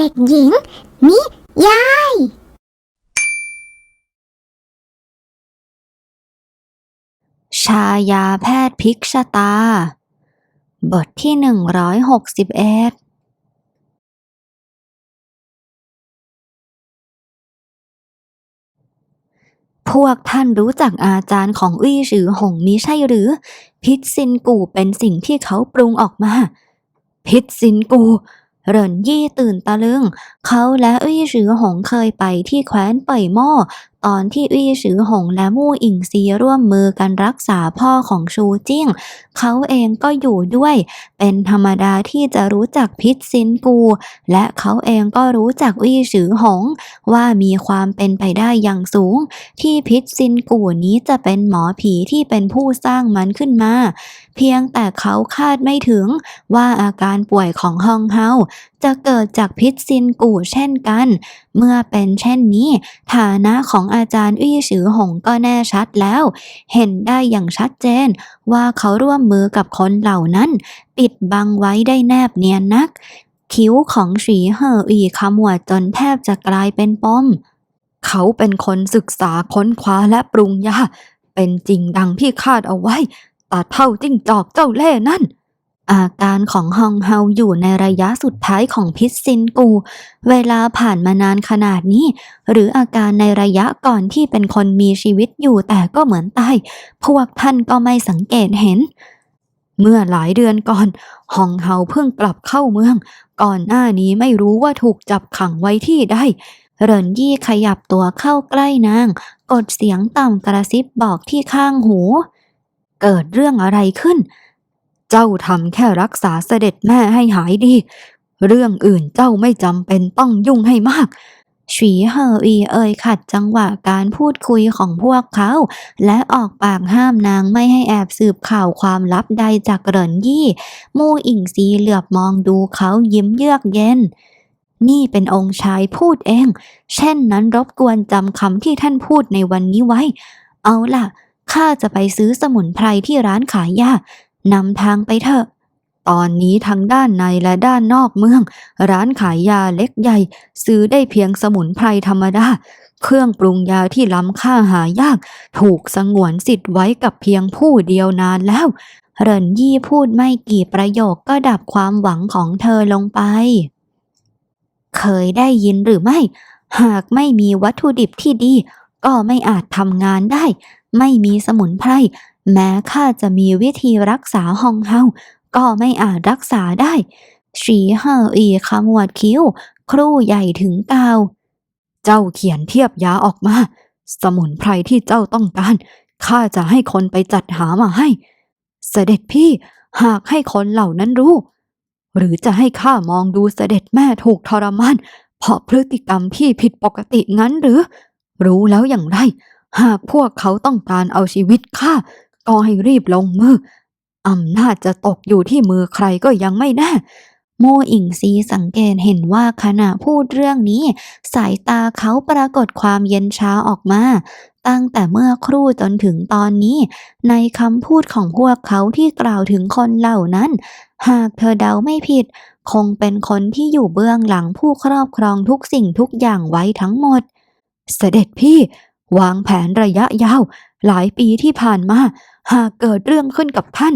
เด็กหญิง นิยาย ชายาแพทย์พิกชตา บทที่หนึ่งร้อยหกสิบเอ็ดพวกท่านรู้จักอาจารย์ของอี้ฉือหงมิใช่หรือ พิษซินกูเป็นสิ่งที่เขาปรุงออกมา พิษซินกู เหรินยี่ตื่นตะลึง เขาและอี้ฉือหงเคยไปที่แคว้นเป่ยหม้อตอนที่อี้ฉือหงและมู่อิงซีร่วมมือกันรักษาพ่อของชูจิ้ง เขาเองก็อยู่ด้วย เป็นธรรมดาที่จะรู้จักพิษซินกู และเขาเองก็รู้จักอี้ฉือหง ว่ามีความเป็นไปได้อย่างสูง ที่พิษซินกูนี้จะเป็นหมอผีที่เป็นผู้สร้างมันขึ้นมา เพียงแต่เขาคาดไม่ถึงว่าอาการป่วยของฮองเฮาจะเกิดจากพิษซินกูเช่นกัน เมื่อเป็นเช่นนี้ ฐานะของอาจารย์อี้ฉือหงก็แน่ชัดแล้ว เห็นได้อย่างชัดเจน ว่าเขาร่วมมือกับคนเหล่านั้น ปิดบังไว้ได้แนบเนียนนัก คิ้วของฉีเหออีขมวดจนแทบจะกลายเป็นปม เขาเป็นคนศึกษาค้นคว้าและปรุงยาเป็นจริงดังที่คาดเอาไว้ตาเท่าจิ้งจอกเจ้าเล่นั่น อาการของฮองเฮาอยู่ในระยะสุดท้ายของพิษซินกู เวลาผ่านมานานขนาดนี้ หรืออาการในระยะก่อนที่เป็นคนมีชีวิตอยู่แต่ก็เหมือนตาย พวกท่านก็ไม่สังเกตเห็น เมื่อหลายเดือนก่อนฮองเฮาเพิ่งกลับเข้าเมือง ก่อนหน้านี้ไม่รู้ว่าถูกจับขังไว้ที่ใดเหรินยี่ขยับตัวเข้าใกล้นาง กดเสียงต่ำกระซิบบอกที่ข้างหู เกิดเรื่องอะไรขึ้น เจ้าทำแค่รักษาเสด็จแม่ให้หายดี เรื่องอื่นเจ้าไม่จำเป็นต้องยุ่งให้มากฉีเหออีเอ่ยขัดจังหวะการพูดคุยของพวกเขา และออกปากห้ามนางไม่ให้แอบสืบข่าวความลับใดจากเหรินยี่ มู่อิงซีเหลือบมองดูเขายิ้มเยือกเย็น นี่เป็นองค์ชายพูดเอง เช่นนั้นรบกวนจำคำที่ท่านพูดในวันนี้ไว้ เอาล่ะ ข้าจะไปซื้อสมุนไพรที่ร้านขายยา นำทางไปเถอะ ตอนนี้ทั้งด้านในและด้านนอกเมือง ร้านขายยาเล็กใหญ่ ซื้อได้เพียงสมุนไพรธรรมดา เครื่องปรุงยาที่ล้ำค่าหายาก ถูกสงวนสิทธิ์ไว้กับเพียงผู้เดียวนานแล้ว เรินยี่พูดไม่กี่ประโยคก็ดับความหวังของเธอลงไป เคยได้ยินหรือไม่ หากไม่มีวัตถุดิบที่ดี ก็ไม่อาจทำงานได้ ไม่มีสมุนไพร แม้ข้าจะมีวิธีรักษาฮองเฮาก็ไม่อาจรักษาได้ฉีเหออีขมวดคิ้ว ครู่ใหญ่ถึงกาว เจ้าเขียนเทียบยาออกมา สมุนไพรที่เจ้าต้องการข้าจะให้คนไปจัดหามาให้ เสด็จพี่หากให้คนเหล่านั้นรู้ หรือจะให้ข้ามองดูเสด็จแม่ถูกทรมานเพราะพฤติกรรมที่ผิดปกติงั้นหรือ รู้แล้วอย่างไร หากพวกเขาต้องการเอาชีวิตข้า ก็ให้รีบลงมือ อำนาจจะตกอยู่ที่มือใครก็ยังไม่แน่โมอิงซีสังเกตเห็นว่าขณะพูดเรื่องนี้ สายตาเขาปรากฏความเย็นชาออกมา ตั้งแต่เมื่อครู่จนถึงตอนนี้ ในคำพูดของพวกเขาที่กล่าวถึงคนเหล่านั้น หากเธอเดาไม่ผิด คงเป็นคนที่อยู่เบื้องหลังผู้ครอบครองทุกสิ่งทุกอย่างไว้ทั้งหมด เสด็จพี่ วางแผนระยะยาว หลายปีที่ผ่านมา หากเกิดเรื่องขึ้นกับท่าน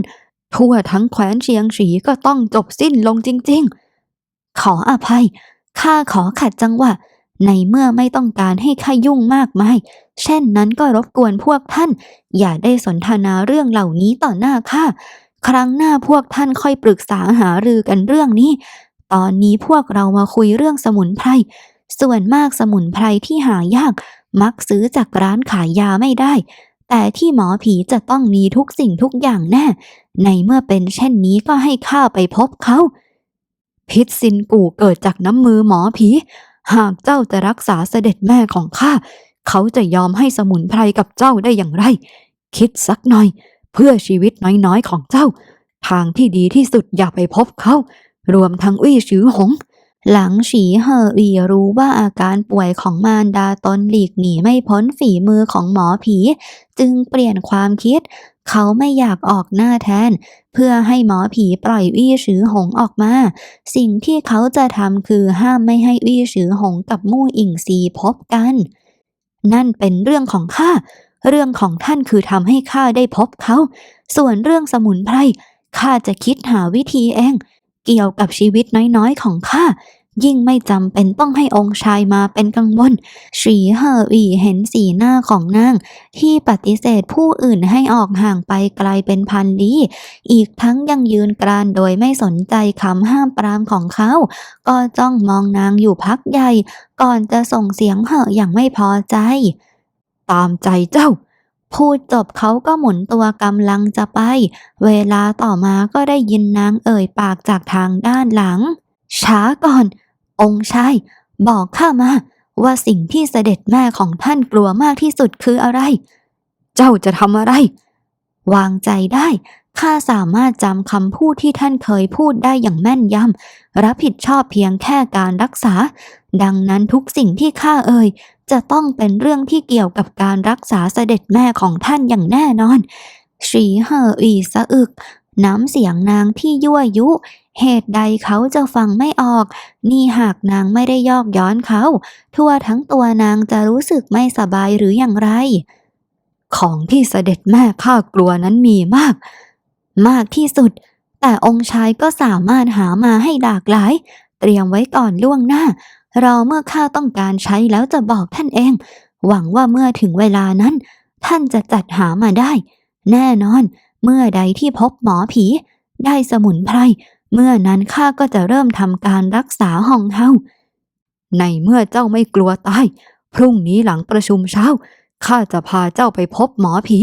ทั่วทั้งแคว้นเชียงฉีก็ต้องจบสิ้นลงจริง ๆ ขออภัย ข้าขอขัดจังหวะ ในเมื่อไม่ต้องการให้ข้ายุ่งมากมาย เช่นนั้นก็รบกวนพวกท่าน อย่าได้สนทนาเรื่องเหล่านี้ต่อหน้าข้า ครั้งหน้าพวกท่านค่อยปรึกษาหารือกันเรื่องนี้ ตอนนี้พวกเรามาคุยเรื่องสมุนไพร ส่วนมากสมุนไพรที่หายาก มักซื้อจากร้านขายยาไม่ได้ แต่ที่หมอผีจะต้องมีทุกสิ่งทุกอย่างแน่ ในเมื่อเป็นเช่นนี้ก็ให้ข้าไปพบเขา พิษซินกูเกิดจากน้ำมือหมอผี หากเจ้าจะรักษาเสด็จแม่ของข้า เขาจะยอมให้สมุนไพรกับเจ้าได้อย่างไร คิดสักหน่อย เพื่อชีวิตน้อยๆของเจ้า ทางที่ดีที่สุดอย่าไปพบเขา รวมทั้งอุ้ยฉือหง หลังฉีเหออีรู้ว่าอาการป่วยของมารดาตนหลีกหนีไม่พ้นฝีมือของหมอผี จึงเปลี่ยนความคิด เขาไม่อยากออกหน้าแทน เพื่อให้หมอผีปล่อยวี่ฉือหงออกมา สิ่งที่เขาจะทำคือห้ามไม่ให้วี่ฉือหงกับมู่อิงซีพบกัน นั่นเป็นเรื่องของข้าเรื่องของท่านคือทำให้ข้าได้พบเขา ส่วนเรื่องสมุนไพรข้าจะคิดหาวิธีเอง เกี่ยวกับชีวิตน้อยๆของข้ายิ่งไม่จำเป็นต้องให้องค์ชายมาเป็นกังวลฉีเหออีเห็นสีหน้าของนาง ที่ปฏิเสธผู้อื่นให้ออกห่างไปไกลเป็นพันลี้ อีกทั้งยังยืนกรานโดยไม่สนใจคำห้ามปรามของเขา ก็จ้องมองนางอยู่พักใหญ่ ก่อนจะส่งเสียงเห่ออย่างไม่พอใจ ตามใจเจ้า พูดจบเขาก็หมุนตัวกำลังจะไป เวลาต่อมาก็ได้ยินนางเอ่ยปากจากทางด้านหลัง ช้าก่อน องค์ชาย บอกข้ามา ว่าสิ่งที่เสด็จแม่ของท่านกลัวมากที่สุดคืออะไร เจ้าจะทำอะไร วางใจได้ข้าสามารถจำคำพูดที่ท่านเคยพูดได้อย่างแม่นยำรับผิดชอบเพียงแค่การรักษา ดังนั้นทุกสิ่งที่ข้าเอ่ย จะต้องเป็นเรื่องที่เกี่ยวกับการรักษาเสด็จแม่ของท่านอย่างแน่นอนฉีเหออีสะอึก น้ำเสียงนางที่ยั่วยุ เหตุใดเขาจะฟังไม่ออก นี่หากนางไม่ได้ยอกย้อนเขา ทั่วทั้งตัวนางจะรู้สึกไม่สบายหรืออย่างไร ของที่เสด็จแม่ข้ากลัวนั้นมีมาก มากที่สุด แต่องค์ชายก็สามารถหามาให้หลากหลาย เตรียมไว้ก่อนล่วงหน้ารอเมื่อข้าต้องการใช้แล้วจะบอกท่านเอง หวังว่าเมื่อถึงเวลานั้น ท่านจะจัดหามาได้ แน่นอน เมื่อใดที่พบหมอผี ได้สมุนไพรเมื่อนั้นข้าก็จะเริ่มทำการรักษาห้องเฮาในเมื่อเจ้าไม่กลัวตาย พรุ่งนี้หลังประชุมเช้า ข้าจะพาเจ้าไปพบหมอผี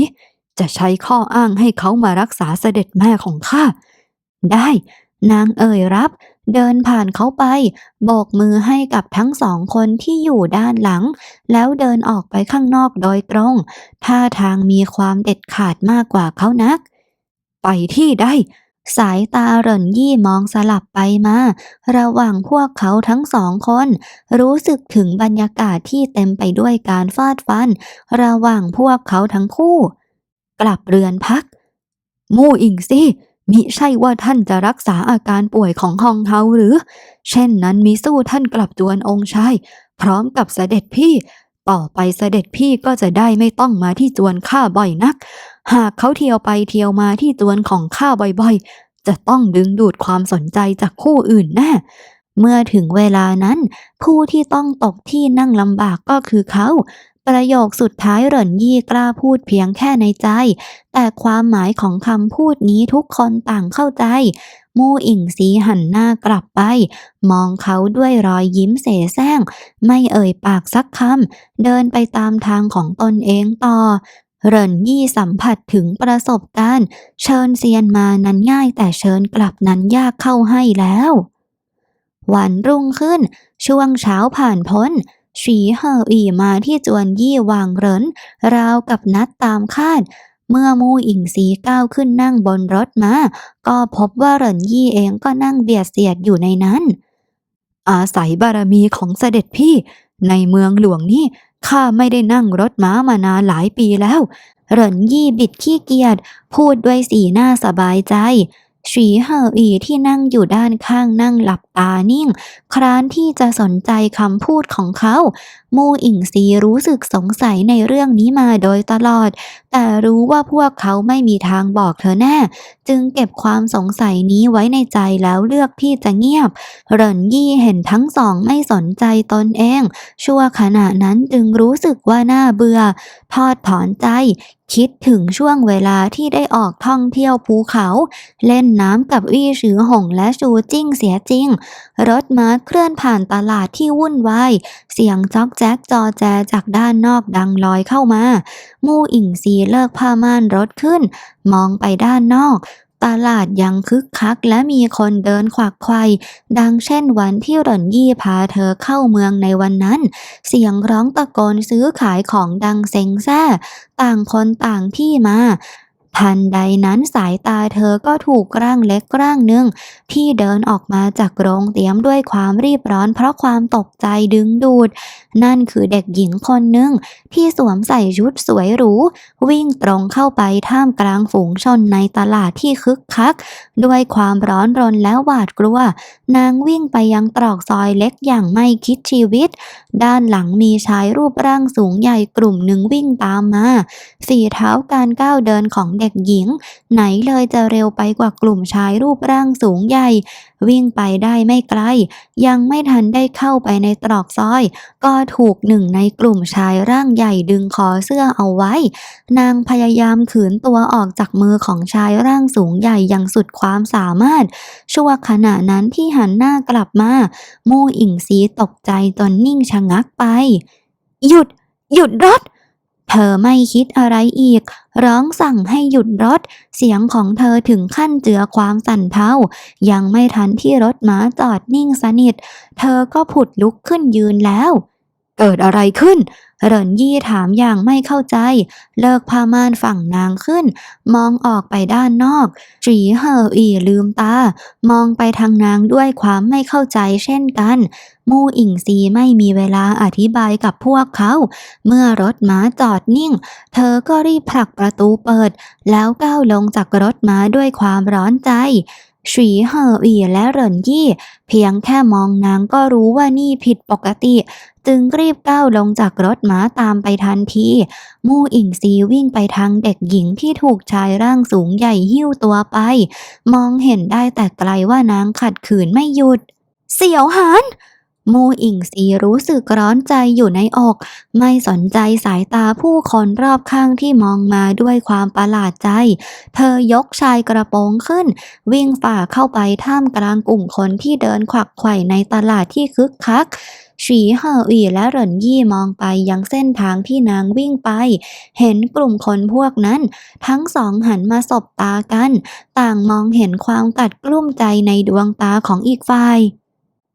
จะใช้ข้ออ้างให้เขามารักษาเสด็จแม่ของข้า ได้ นางเอ่ยรับ เดินผ่านเขาไป โบกมือให้กับทั้งสองคนที่อยู่ด้านหลัง แล้วเดินออกไปข้างนอกโดยตรง ท่าทางมีความเด็ดขาดมากกว่าเขานัก ไปที่ใด สายตาเหรินยี่มองสลับไปมา ระหว่างพวกเขาทั้งสองคน รู้สึกถึงบรรยากาศที่เต็มไปด้วยการฟาดฟัน ระหว่างพวกเขาทั้งคู่ กลับเรือนพัก มู่อิงซี่มิใช่ว่าท่านจะรักษาอาการป่วยของฮองเฮาหรือ เช่นนั้นมิสู้ท่านกลับจวนองค์ชายพร้อมกับเสด็จพี่ ต่อไปเสด็จพี่ก็จะได้ไม่ต้องมาที่จวนข้าบ่อยนัก หากเขาเที่ยวไปเที่ยวมาที่จวนของข้าบ่อยๆ จะต้องดึงดูดความสนใจจากคู่อื่นแน่เมื่อถึงเวลานั้น ผู้ที่ต้องตกที่นั่งลำบากก็คือเขา ประโยคสุดท้ายเหรินยี่กล้าพูดเพียงแค่ในใจ แต่ความหมายของคำพูดนี้ทุกคนต่างเข้าใจ มู่อิงสีหันหน้ากลับไป มองเขาด้วยรอยยิ้มเสแสร้ง ไม่เอ่ยปากสักคำ เดินไปตามทางของตนเองต่อเหรินยี่สัมผัสถึงประสบการณ์ เชิญเซียนมานั้นง่ายแต่เชิญกลับนั้นยากเข้าให้แล้ว วันรุ่งขึ้น ช่วงเช้าผ่านพ้นฉีเหออีมาที่จวนยี่วางเหรินราวกับนัดตามคาด เมื่อมู่อิงสีก้าวขึ้นนั่งบนรถมา ก็พบว่าเหรินยี่เองก็นั่งเบียดเสียดอยู่ในนั้น อาศัยบารมีของเสด็จพี่ ในเมืองหลวงนี่ข้าไม่ได้นั่งรถม้ามานานหลายปีแล้ว เหรินยี่บิดขี้เกียจพูดด้วยสีหน้าสบายใจ ฉีเหออีที่นั่งอยู่ด้านข้างนั่งหลับตานิ่ง คร้านที่จะสนใจคำพูดของเขา มูอิงซีรู้สึกสงสัยในเรื่องนี้มาโดยตลอด แต่รู้ว่าพวกเขาไม่มีทางบอกเธอแน่ จึงเก็บความสงสัยนี้ไว้ในใจแล้วเลือกที่จะเงียบ เหรินยี่เห็นทั้งสองไม่สนใจตนเอง ชั่วขณะนั้นจึงรู้สึกว่าน่าเบื่อ ทอดถอนใจ คิดถึงช่วงเวลาที่ได้ออกท่องเที่ยวภูเขา เล่นน้ำกับวี่สือหงและชูจิ้งเสียจริง รถม้าเคลื่อนผ่านตลาดที่วุ่นวาย เสียงจ๊อกแจ๊กจอแจจากด้านนอกดังลอยเข้ามา มู่อิงซีเลิกผ้าม่านรถขึ้น มองไปด้านนอก ตลาดยังคึกคักและมีคนเดินขวักไขว่ดังเช่นวันที่หล่นยี่พาเธอเข้าเมืองในวันนั้น เสียงร้องตะโกนซื้อขายของดังเซ็งแซ่ ต่างคนต่างที่มา ทันใดนั้นสายตาเธอก็ถูกร่างเล็กร่างหนึ่ง ที่เดินออกมาจากโรงเตรียมด้วยความรีบร้อน เพราะความตกใจดึงดูด นั่นคือเด็กหญิงคนหนึ่งที่สวมใส่ชุดสวยหรู วิ่งตรงเข้าไปท่ามกลางฝูงชนในตลาดที่คึกคัก ด้วยความร้อนรนและหวาดกลัว นางวิ่งไปยังตรอกซอยเล็กอย่างไม่คิดชีวิต ด้านหลังมีชายรูปร่างสูงใหญ่กลุ่มหนึ่งวิ่งตามมา สี่เท้าการก้าวเดินของเด็กหญิง ไหนเลยจะเร็วไปกว่ากลุ่มชายรูปร่างสูงใหญ่ วิ่งไปได้ไม่ไกล ยังไม่ทันได้เข้าไปในตรอกซอย ก็ถูกหนึ่งในกลุ่มชายร่างใหญ่ดึงคอเสื้อเอาไว้ นางพยายามขืนตัวออกจากมือของชายร่างสูงใหญ่อย่างสุดความสามารถ ชั่วขณะนั้นที่หันหน้ากลับมามู่อิงซีตกใจจนนิ่งชะงักไป หยุด หยุดรถ เธอไม่คิดอะไรอีก ร้องสั่งให้หยุดรถ เสียงของเธอถึงขั้นเจือความสั่นเทายังไม่ทันที่รถม้าจอดนิ่งสนิท เธอก็ผุดลุกขึ้นยืนแล้ว เกิดอะไรขึ้น เหรินยี่ถามอย่างไม่เข้าใจ เลิกผ้าม่านฝั่งนางขึ้น มองออกไปด้านนอกจีเหออีลืมตา มองไปทางนางด้วยความไม่เข้าใจเช่นกัน มู่อิงซีไม่มีเวลาอธิบายกับพวกเขา เมื่อรถม้าจอดนิ่ง เธอก็รีบผลักประตูเปิด แล้วก้าวลงจากรถม้าด้วยความร้อนใจ ฉีเหออีและเหรินยี่ เพียงแค่มองนางก็รู้ว่านี่ผิดปกติ จึงรีบก้าวลงจากรถม้าตามไปทันทีมู่อิงซีวิ่งไปทางเด็กหญิงที่ถูกชายร่างสูงใหญ่หิ้วตัวไป มองเห็นได้แต่ไกลว่านางขัดขืนไม่หยุด เสี่ยวหาน มูอิงซีรู้สึกร้อนใจอยู่ในอก ไม่สนใจสายตาผู้คนรอบข้างที่มองมาด้วยความประหลาดใจ เธอยกชายกระโปรงขึ้น วิ่งฝ่าเข้าไปท่ามกลางกลุ่มคนที่เดินขวักไขว่ในตลาดที่คึกคักฉีเหออีและเหรินยี่มองไปยังเส้นทางที่นางวิ่งไป เห็นกลุ่มคนพวกนั้น ทั้งสองหันมาสบตากัน ต่างมองเห็นความกัดกลุ้มใจในดวงตาของอีกฝ่าย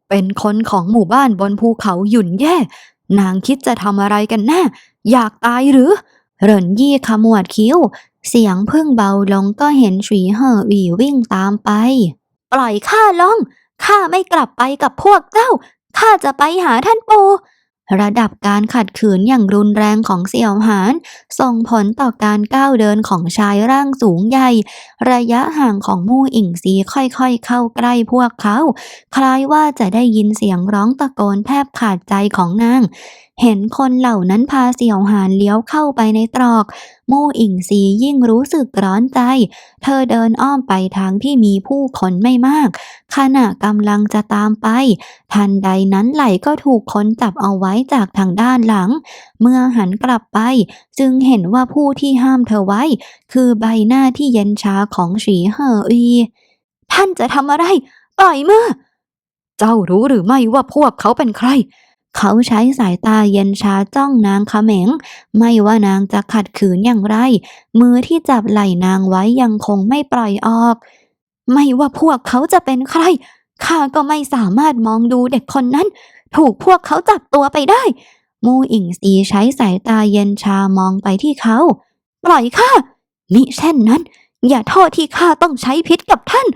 เป็นคนของหมู่บ้านบนภูเขาหยุ่นแย่ นางคิดจะทำอะไรกันแน่ อยากตายหรือ เหรินยี่ขมวดคิ้ว เสียงพึ่งเบาลงก็เห็นฉีเหออีวิ่งตามไป ปล่อยข้าลงข้าไม่กลับไปกับพวกเจ้า ข้าจะไปหาท่านปู่ ระดับการขัดขืนอย่างรุนแรงของเสี่ยวหาน ส่งผลต่อการก้าวเดินของชายร่างสูงใหญ่ ระยะห่างของมู่อิงซีค่อยๆเข้าใกล้พวกเขา คล้ายว่าจะได้ยินเสียงร้องตะโกนแทบขาดใจของนางเห็นคนเหล่านั้นพาเสี่ยวหานเลี้ยวเข้าไปในตรอก มู่อิงซียิ่งรู้สึกร้อนใจ เธอเดินอ้อมไปทางที่มีผู้คนไม่มาก ขณะกำลังจะตามไป ทันใดนั้นไหลก็ถูกคนจับเอาไว้จากทางด้านหลัง เมื่อหันกลับไป จึงเห็นว่าผู้ที่ห้ามเธอไว้ คือใบหน้าที่เย็นชาของฉีเหออีท่านจะทำอะไร ปล่อยมือเจ้ารู้หรือไม่ว่าพวกเขาเป็นใคร เขาใช้สายตาเย็นชาจ้องนางเขมง ไม่ว่านางจะขัดขืนอย่างไร มือที่จับไหล่นางไว้ยังคงไม่ปล่อยออก ไม่ว่าพวกเขาจะเป็นใครข้าก็ไม่สามารถมองดูเด็กคนนั้น ถูกพวกเขาจับตัวไปได้ มูอิงซีใช้สายตาเย็นชามองไปที่เขา ปล่อยข้ามิเช่นนั้น อย่าโทษที่ข้าต้องใช้พิษกับท่าน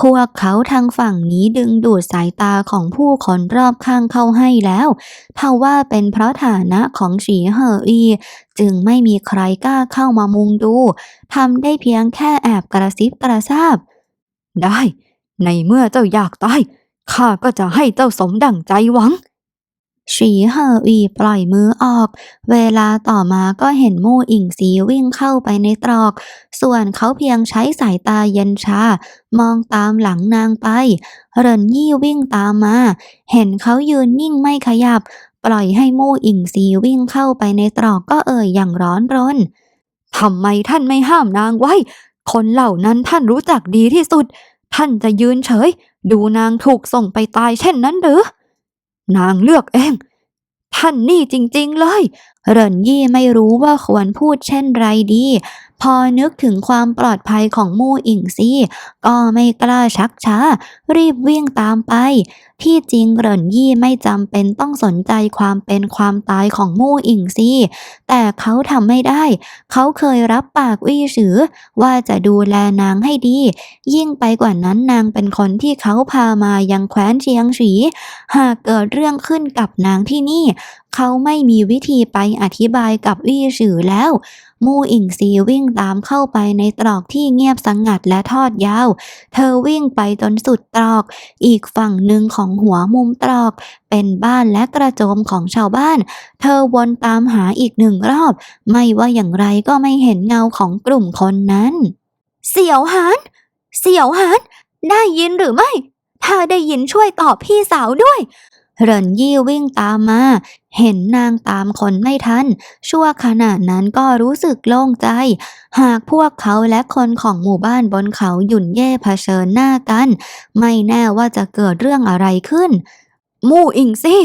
พวกเขาทางฝั่งนี้ดึงดูดสายตาของผู้คนรอบข้างเข้าให้แล้วเท่าว่าเป็นเพราะฐานะของฉีเหออี จึงไม่มีใครกล้าเข้ามามุงดูทำได้เพียงแค่แอบกระซิบกระซาบ ได้ ในเมื่อเจ้าอยากตายข้าก็จะให้เจ้าสมดั่งใจหวัง ฉีเหออีปล่อยมือออก เวลาต่อมาก็เห็นมู่อิงซีวิ่งเข้าไปในตรอก ส่วนเขาเพียงใช้สายตาเย็นชา มองตามหลังนางไป เรินยี่วิ่งตามมา เห็นเขายืนนิ่งไม่ขยับ ปล่อยให้มู่อิงซีวิ่งเข้าไปในตรอกก็เอ่ยอย่างร้อนรนทำไมท่านไม่ห้ามนางไว้ คนเหล่านั้นท่านรู้จักดีที่สุด ท่านจะยืนเฉย ดูนางถูกส่งไปตายเช่นนั้นหรือ นางเลือกเอง ท่านนี่จริงๆเลย เรินยี่ไม่รู้ว่าควรพูดเช่นไรดี พอนึกถึงความปลอดภัยของมู่อิงซี่ ก็ไม่กล้าชักช้า รีบวิ่งตามไป ที่จริงเหรินยี่ไม่จำเป็นต้องสนใจความเป็นความตายของมู่อิงซี่ แต่เขาทำไม่ได้ เขาเคยรับปากวี่ฉือ ว่าจะดูแลนางให้ดี ยิ่งไปกว่านั้นนางเป็นคนที่เขาพามายังแคว้นเชียงฉีหากเกิดเรื่องขึ้นกับนางที่นี่ เขาไม่มีวิธีไปอธิบายกับวี่ฉือแล้ว มู่อิงซีวิ่งตามเข้าไปในตรอกที่เงียบสงัดและทอดยาว เธอวิ่งไปจนสุดตรอก อีกฝั่งหนึ่งของหัวมุมตรอก เป็นบ้านและกระโจมของชาวบ้าน เธอวนตามหาอีกหนึ่งรอบ ไม่ว่าอย่างไรก็ไม่เห็นเงาของกลุ่มคนนั้น เสี่ยวหานเสี่ยวหานได้ยินหรือไม่ ถ้าได้ยินช่วยตอบพี่สาวด้วย เหรินยี่วิ่งตามมา เห็นนางตามคนไม่ทัน ชั่วขณะนั้นก็รู้สึกโล่งใจ หากพวกเขาและคนของหมู่บ้านบนเขาหยุ่นเย่เผชิญหน้ากัน ไม่แน่ว่าจะเกิดเรื่องอะไรขึ้น มู่อิงซี่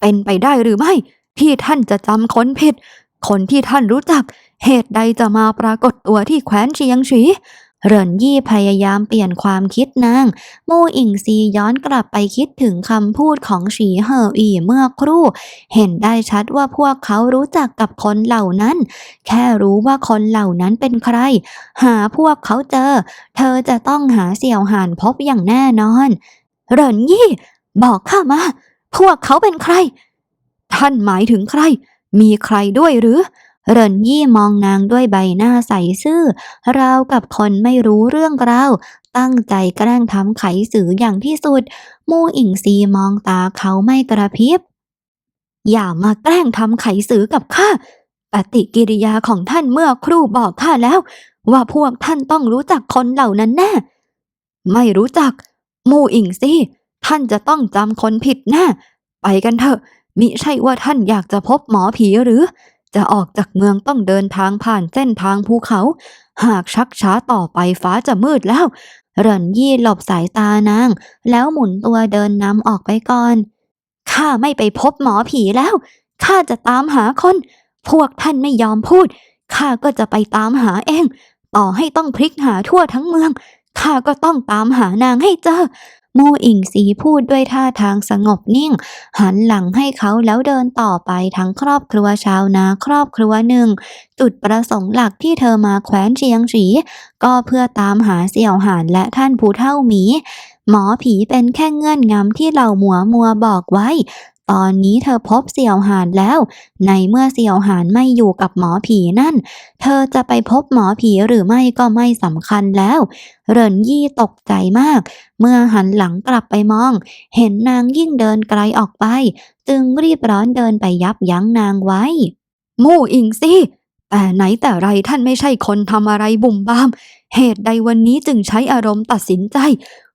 เป็นไปได้หรือไม่ ที่ท่านจะจำคนผิด คนที่ท่านรู้จัก เหตุใดจะมาปรากฏตัวที่แคว้นเชียงฉี เหรินยี่พยายามเปลี่ยนความคิดนาง มู่อิงซีย้อนกลับไปคิดถึงคำพูดของฉีเหออีเมื่อครู่ เห็นได้ชัดว่าพวกเขารู้จักกับคนเหล่านั้น แค่รู้ว่าคนเหล่านั้นเป็นใคร หาพวกเขาเจอ เธอจะต้องหาเสี่ยวหานพบอย่างแน่นอน เหรินยี่ บอกข้ามา พวกเขาเป็นใคร ท่านหมายถึงใคร มีใครด้วยหรือ เรินยี่มองนางด้วยใบหน้าใสซื่อ ราวกับคนไม่รู้เรื่องราว ตั้งใจแกล้งทำไขสืออย่างที่สุด มู่อิงซีมองตาเขาไม่กระพริบ อย่ามาแกล้งทำไขสือกับข้า ปฏิกิริยาของท่านเมื่อครู่บอกข้าแล้ว ว่าพวกท่านต้องรู้จักคนเหล่านั้นแน่ ไม่รู้จัก มู่อิงซีท่านจะต้องจำคนผิดแน่ ไปกันเถอะ มิใช่ว่าท่านอยากจะพบหมอผีหรือ จะออกจากเมืองต้องเดินทางผ่านเส้นทางภูเขา หากชักช้าต่อไปฟ้าจะมืดแล้วเรินยี่หลบสายตานาง แล้วหมุนตัวเดินนำออกไปก่อนข้าไม่ไปพบหมอผีแล้วข้าจะตามหาคน พวกท่านไม่ยอมพูดข้าก็จะไปตามหาเอง ต่อให้ต้องพลิกหาทั่วทั้งเมืองข้าก็ต้องตามหานางให้เจอ มู่อิงสีพูดด้วยท่าทางสงบนิ่ง หันหลังให้เขาแล้วเดินต่อไปทั้งครอบครัวชาวนาครอบครัวหนึ่ง จุดประสงค์หลักที่เธอมาแขวนเชียงฉีก็เพื่อตามหาเสี่ยวหานและท่านผู้เท่าหมีหมอผีเป็นแค่เงื่อนงำที่เหล่าหมัวมัวบอกไว้ ตอนนี้เธอพบเสี่ยวหานแล้ว ในเมื่อเสี่ยวหานไม่อยู่กับหมอผีนั่น เธอจะไปพบหมอผีหรือไม่ก็ไม่สำคัญแล้ว เหรินยี่ตกใจมาก เมื่อหันหลังกลับไปมอง เห็นนางยิ่งเดินไกลออกไป จึงรีบร้อนเดินไปยับยั้งนางไว้ มู่อิงซี่แต่ไหนแต่ไรท่านไม่ใช่คนทำอะไรบุ่มบาม เหตุใดวันนี้จึงใช้อารมณ์ตัดสินใจ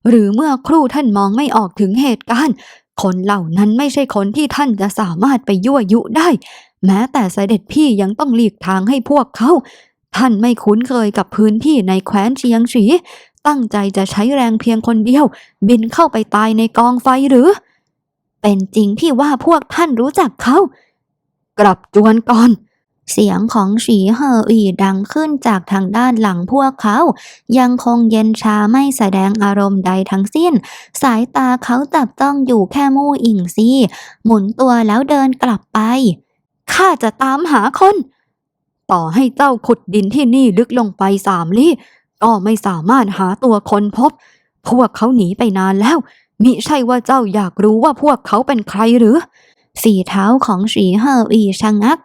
หรือเมื่อครู่ท่านมองไม่ออกถึงเหตุการณ์ คนเหล่านั้นไม่ใช่คนที่ท่านจะสามารถไปยั่วยุได้ แม้แต่เสด็จพี่ยังต้องหลีกทางให้พวกเขา ท่านไม่คุ้นเคยกับพื้นที่ในแคว้นเชียงฉีตั้งใจจะใช้แรงเพียงคนเดียว บินเข้าไปตายในกองไฟหรือ เป็นจริงที่ว่าพวกท่านรู้จักเขา กลับจวนก่อน เสียงของฉีเหออีดังขึ้นจากทางด้านหลังพวกเขา ยังคงเย็นชาไม่แสดงอารมณ์ใดทั้งสิ้น สายตาเขาจับจ้องอยู่แค่มู่อิงซีหมุนตัวแล้วเดินกลับไป ข้าจะตามหาคน ต่อให้เจ้าขุดดินที่นี่ลึกลงไปสามลี้ก็ไม่สามารถหาตัวคนพบ พวกเขาหนีไปนานแล้ว มิใช่ว่าเจ้าอยากรู้ว่าพวกเขาเป็นใครหรือฝีเท้าของสีเฮออีชะงัก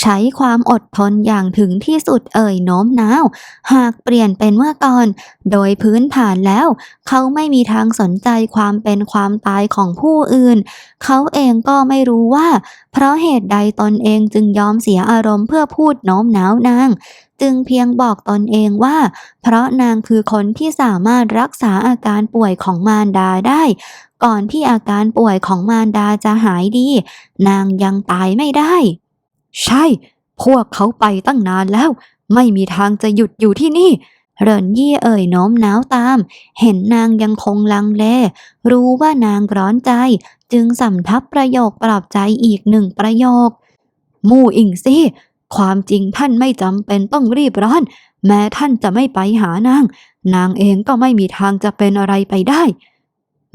ใช้ความอดทนอย่างถึงที่สุดเอ่ยโน้มน้าว หากเปลี่ยนเป็นเมื่อก่อน โดยพื้นฐานแล้ว เขาไม่มีทางสนใจความเป็นความตายของผู้อื่น เขาเองก็ไม่รู้ว่า เพราะเหตุใดตนเองจึงยอมเสียอารมณ์เพื่อพูดโน้มน้าวนาง จึงเพียงบอกตนเองว่า เพราะนางคือคนที่สามารถรักษาอาการป่วยของมารดาได้ ก่อนที่อาการป่วยของมารดาจะหายดี นางยังตายไม่ได้ ใช่ พวกเขาไปตั้งนานแล้ว ไม่มีทางจะหยุดอยู่ที่นี่ เรินยี่เอ่ยโน้มน้าวตาม เห็นนางยังคงลังเล รู้ว่านางร้อนใจ จึงสำทับประโยคปลอบใจอีกหนึ่งประโยค มู่อิงซี่ความจริงท่านไม่จำเป็นต้องรีบร้อน แม้ท่านจะไม่ไปหานาง นางเองก็ไม่มีทางจะเป็นอะไรไปได้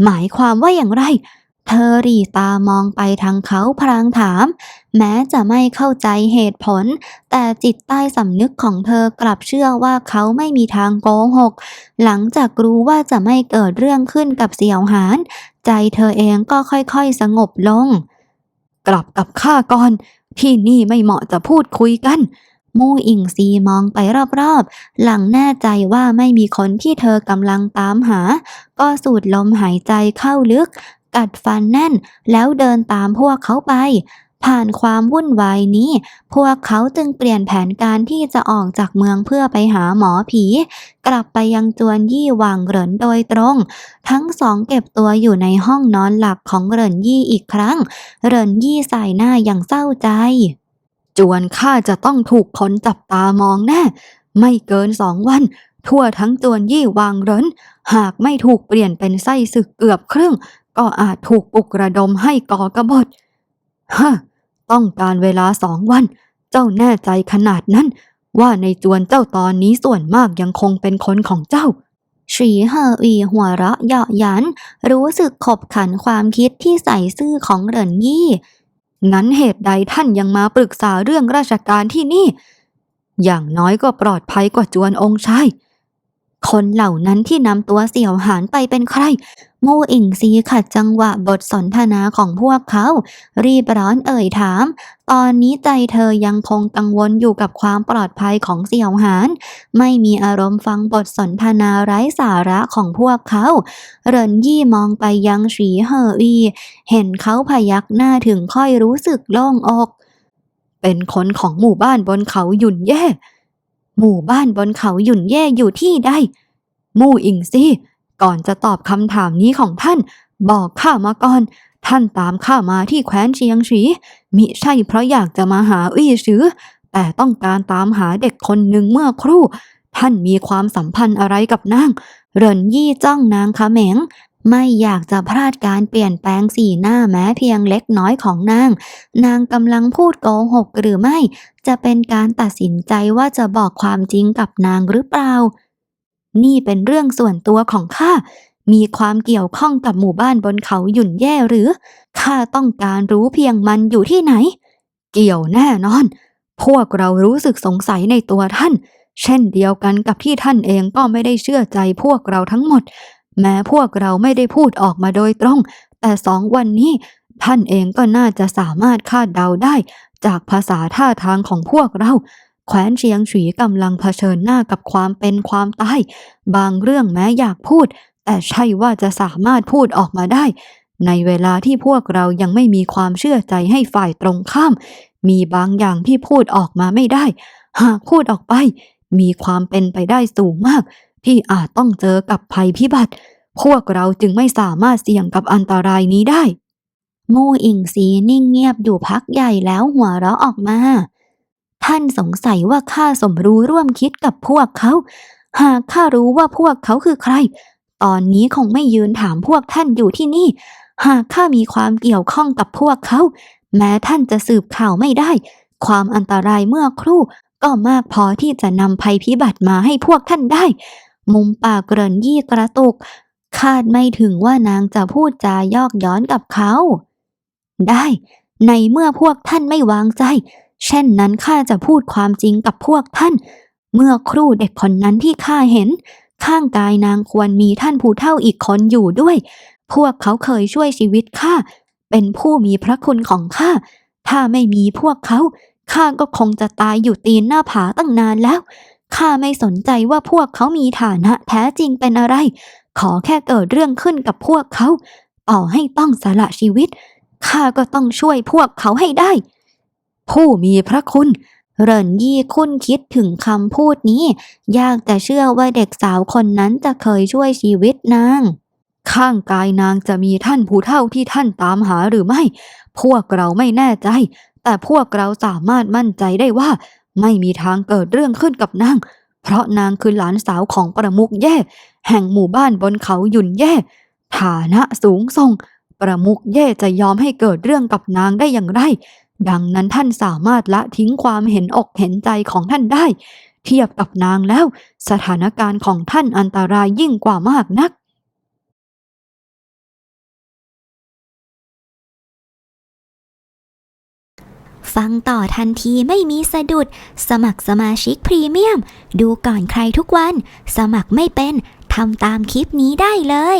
หมายความว่าอย่างไร เธอหรีตามองไปทางเขาพลางถาม แม้จะไม่เข้าใจเหตุผล แต่จิตใต้สำนึกของเธอกลับเชื่อว่าเขาไม่มีทางโกหก หลังจากรู้ว่าจะไม่เกิดเรื่องขึ้นกับเสี่ยวหาน ใจเธอเองก็ค่อยๆสงบลง กลับกับข้าก่อน ที่นี่ไม่เหมาะจะพูดคุยกันมู่อิงซีมองไปรอบๆ หลังแน่ใจว่าไม่มีคนที่เธอกำลังตามหา ก็สูดลมหายใจเข้าลึก กัดฟันแน่น แล้วเดินตามพวกเขาไป ผ่านความวุ่นวายนี้ พวกเขาจึงเปลี่ยนแผนการที่จะออกจากเมืองเพื่อไปหาหมอผี กลับไปยังจวนยี่หว่างเหรินโดยตรง ทั้งสองเก็บตัวอยู่ในห้องนอนหลักของเหรินยี่อีกครั้ง เหรินยี่ใส่หน้าอย่างเศร้าใจ จวนข้าจะต้องถูกคนจับตามองแน่ไม่เกินสองวัน ทั่วทั้งจวนยี่วางเหรินหากไม่ถูกเปลี่ยนเป็นไส้ศึกเกือบครึ่ง ก็อาจถูกปลุกระดมให้ก่อกบฏฮะต้องการเวลาสองวัน เจ้าแน่ใจขนาดนั้น ว่าในจวนเจ้าตอนนี้ส่วนมากยังคงเป็นคนของเจ้าฉีเฮออีหัวเราะเยาะยัน รู้สึกขบขันความคิดที่ใส่ซื่อของเหรินยี่ งั้นเหตุใดท่านยังมาปรึกษาเรื่องราชการที่นี่ อย่างน้อยก็ปลอดภัยกว่าจวนองค์ชายคนเหล่านั้นที่นำตัวเสี่ยวหานไปเป็นใคร มู่อิงซีขัดจังหวะบทสนทนาของพวกเขา รีบร้อนเอ่ยถาม ตอนนี้ใจเธอยังคงกังวลอยู่กับความปลอดภัยของเสี่ยวหาน ไม่มีอารมณ์ฟังบทสนทนาไร้สาระของพวกเขา เรินยี่มองไปยังฉีเหออีเห็นเขาพยักหน้าถึงค่อยรู้สึกโล่งอก เป็นคนของหมู่บ้านบนเขาหยุ่นแย่ หมู่บ้านบนเขาหยุ่นแย่อยู่ที่ใดมู่อิงซี่ ก่อนจะตอบคำถามนี้ของท่าน บอกข้ามาก่อน ท่านตามข้ามาที่แคว้นเชียงฉีมิใช่เพราะอยากจะมาหาอี้ชือแต่ต้องการตามหาเด็กคนหนึ่งเมื่อครู่ ท่านมีความสัมพันธ์อะไรกับนางเรินยี่จ้องนางเขม็งไม่อยากจะพลาดการเปลี่ยนแปลงสีหน้าแม้เพียงเล็กน้อยของนาง นางกำลังพูดโกหกหรือไม่ จะเป็นการตัดสินใจว่าจะบอกความจริงกับนางหรือเปล่า นี่เป็นเรื่องส่วนตัวของข้า มีความเกี่ยวข้องกับหมู่บ้านบนเขาหยุ่นแย่หรือ ข้าต้องการรู้เพียงมันอยู่ที่ไหน เกี่ยวแน่นอน พวกเรารู้สึกสงสัยในตัวท่าน เช่นเดียวกันกับที่ท่านเองก็ไม่ได้เชื่อใจพวกเราทั้งหมด แม้พวกเราไม่ได้พูดออกมาโดยตรง แต่สองวันนี้ท่านเองก็น่าจะสามารถคาดเดาได้ จากภาษาท่าทางของพวกเรา แคว้นเชียงฉีกำลังเผชิญหน้ากับความเป็นความตาย บางเรื่องแม้อยากพูด แต่ใช่ว่าจะสามารถพูดออกมาได้ ในเวลาที่พวกเรายังไม่มีความเชื่อใจให้ฝ่ายตรงข้าม มีบางอย่างที่พูดออกมาไม่ได้ หากพูดออกไป มีความเป็นไปได้สูงมาก ที่อาจต้องเจอกับภัยพิบัติ พวกเราจึงไม่สามารถเสี่ยงกับอันตรายนี้ได้ มู่อิงสีนิ่งเงียบอยู่พักใหญ่แล้วหัวเราะออกมา ท่านสงสัยว่าข้าสมรู้ร่วมคิดกับพวกเขา หากข้ารู้ว่าพวกเขาคือใคร ตอนนี้คงไม่ยืนถามพวกท่านอยู่ที่นี่ หากข้ามีความเกี่ยวข้องกับพวกเขา แม้ท่านจะสืบข่าวไม่ได้ ความอันตรายเมื่อครู่ ก็มากพอที่จะนำภัยพิบัติมาให้พวกท่านได้ มุมปากเกริ่นยี่กระตุก คาดไม่ถึงว่านางจะพูดจายอกย้อนกับเขา ได้ ในเมื่อพวกท่านไม่วางใจ เช่นนั้นข้าจะพูดความจริงกับพวกท่าน เมื่อครู่เด็กคนนั้นที่ข้าเห็น ข้างกายนางควรมีท่านผู้เฒ่าอีกคนอยู่ด้วย พวกเขาเคยช่วยชีวิตข้าเป็นผู้มีพระคุณของข้า ถ้าไม่มีพวกเขาข้าก็คงจะตายอยู่ตีนหน้าผาตั้งนานแล้ว ข้าไม่สนใจว่าพวกเขามีฐานะแท้จริงเป็นอะไร ขอแค่เกิดเรื่องขึ้นกับพวกเขา ต่อให้ต้องสละชีวิต ข้าก็ต้องช่วยพวกเขาให้ได้ ผู้มีพระคุณ เหรินยี่คุ้นคิดถึงคำพูดนี้ ยากแต่เชื่อว่าเด็กสาวคนนั้นจะเคยช่วยชีวิตนาง ข้างกายนางจะมีท่านผู้เฒ่าที่ท่านตามหาหรือไม่ พวกเราไม่แน่ใจ แต่พวกเราสามารถมั่นใจได้ว่า ไม่มีทางเกิดเรื่องขึ้นกับนาง เพราะนางคือหลานสาวของประมุขแย่ แห่งหมู่บ้านบนเขาหยุ่นแย่ ฐานะสูงส่งประมุขแย่จะยอมให้เกิดเรื่องกับนางได้อย่างไร ดังนั้นท่านสามารถละทิ้งความเห็นอกเห็นใจของท่านได้ เทียบกับนางแล้ว สถานการณ์ของท่านอันตรายยิ่งกว่ามากนัก ฟังต่อทันทีไม่มีสะดุด สมัครสมาชิกพรีเมียม ดูก่อนใครทุกวัน สมัครไม่เป็นทำตามคลิปนี้ได้เลย